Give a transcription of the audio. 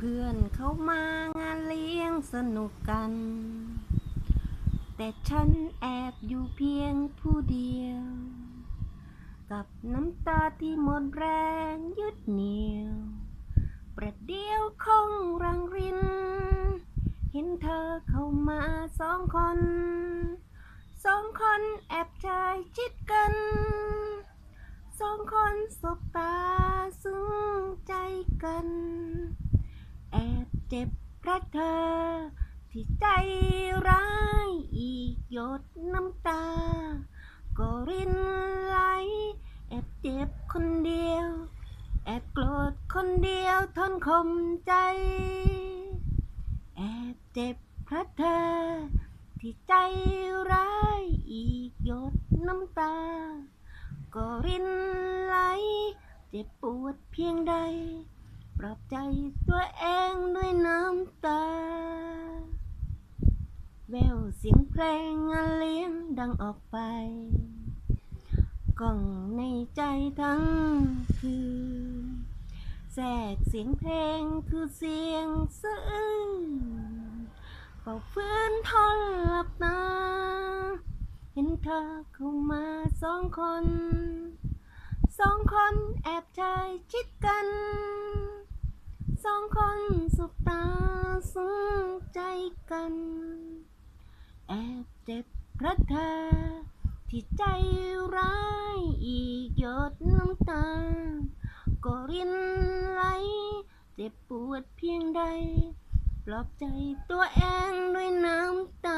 เพื่อนเขามางานเลี้ยงสนุกกัน แต่ฉันแอบอยู่เพียงผู้เดียว กับน้ำตาที่หมดแรงยึดเหนี่ยว ประเดี๋ยวคงรังริน เห็นเธอเข้ามาสองคน สองคนแอบชายชิดกันสองคนสบตาซึ้งใจกัน เจ็บรักเธอ ที่ใจร้ายอีกหยดน้ำตา ก็รินไหลแอบเจ็บคนเดียว แอบโกรธคนเดียวทนคมใจ แอบเจ็บเพราะเธอ ที่ใจร้ายอีกหยดน้ำตา ก็รินไหลเจ็บปวดเพียงใด ปลอบใจตัวเองด้วยน้ำตา แววเสียงเพลงงานเลี้ยงดังออกไปก้องในใจทั้งคืนแทรกเสียงเพลงคือเสียงซึ้งเป่าฟื้นทนหลับตาเห็นเธอเข้ามาสองคน สองคนแอบชายชิดกัน องคนสุบตาสูงใจกัน แอบเจ็บพระเธอ ที่ใจร้ายอีกหยดน้ำตา ก็รินไหลเจ็บปวดเพียงใด ปลอบใจตัวเองด้วยน้ำตา